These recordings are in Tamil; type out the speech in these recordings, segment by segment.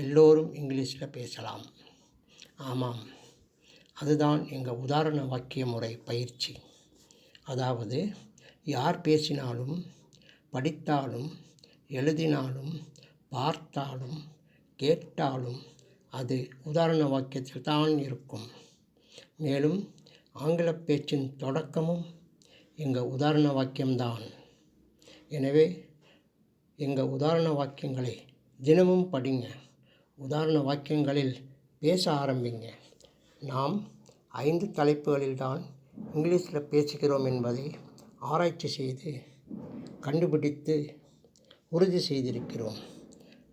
எல்லோரும் இங்கிலீஷில் பேசலாம். ஆமாம் அதுதான் எங்கள் உதாரண வாக்கிய முறை பயிற்சி. அதாவது யார் பேசினாலும் படித்தாலும் எழுதினாலும் பார்த்தாலும் கேட்டாலும் அது உதாரண வாக்கியத்தில் தான் இருக்கும். மேலும் ஆங்கில பேச்சின் தொடக்கமும் எங்கள் உதாரண வாக்கியம்தான். எனவே எங்கள் உதாரண வாக்கியங்களை தினமும் படிங்க. உதாரண வாக்கியங்களில் பேச ஆரம்பிங்க. நாம் ஐந்து தலைப்புகளில்தான் இங்கிலீஷில் பேசுகிறோம் என்பதை ஆராய்ச்சி செய்து கண்டுபிடித்து உறுதி செய்திருக்கிறோம்.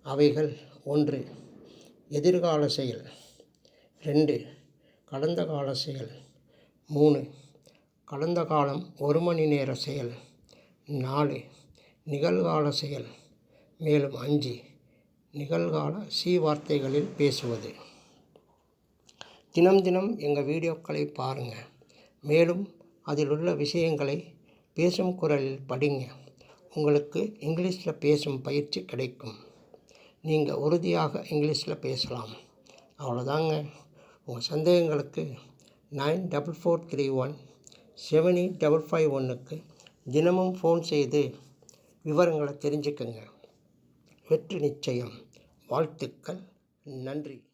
அவைகள் ஒன்று எதிர்கால செயல். ரெண்டு கடந்த கால செயல். மூணு கடந்த காலம் ஒரு மணி நேர செயல். நாலு நிகழ்கால செயல். மேலும் அஞ்சு நிகழ்கால சி வார்த்தைகளில் பேசுவது. தினம் தினம் எங்கள் வீடியோக்களை பாருங்கள் மேலும் அதில் உள்ள விஷயங்களை பேசும் குரலில் படிங்க. உங்களுக்கு இங்கிலீஷில் பேசும் பயிற்சி கிடைக்கும். நீங்கள் உறுதியாக இங்கிலீஷில் பேசலாம். அவ்வளோதாங்க உங்கள் சந்தேகங்களுக்கு nine double four three one seven eight double five ஒன்றுக்கு தினமும் ஃபோன் செய்து விவரங்களை தெரிஞ்சுக்கங்க. வெற்றி நிச்சயம். வாழ்த்துக்கள். நன்றி.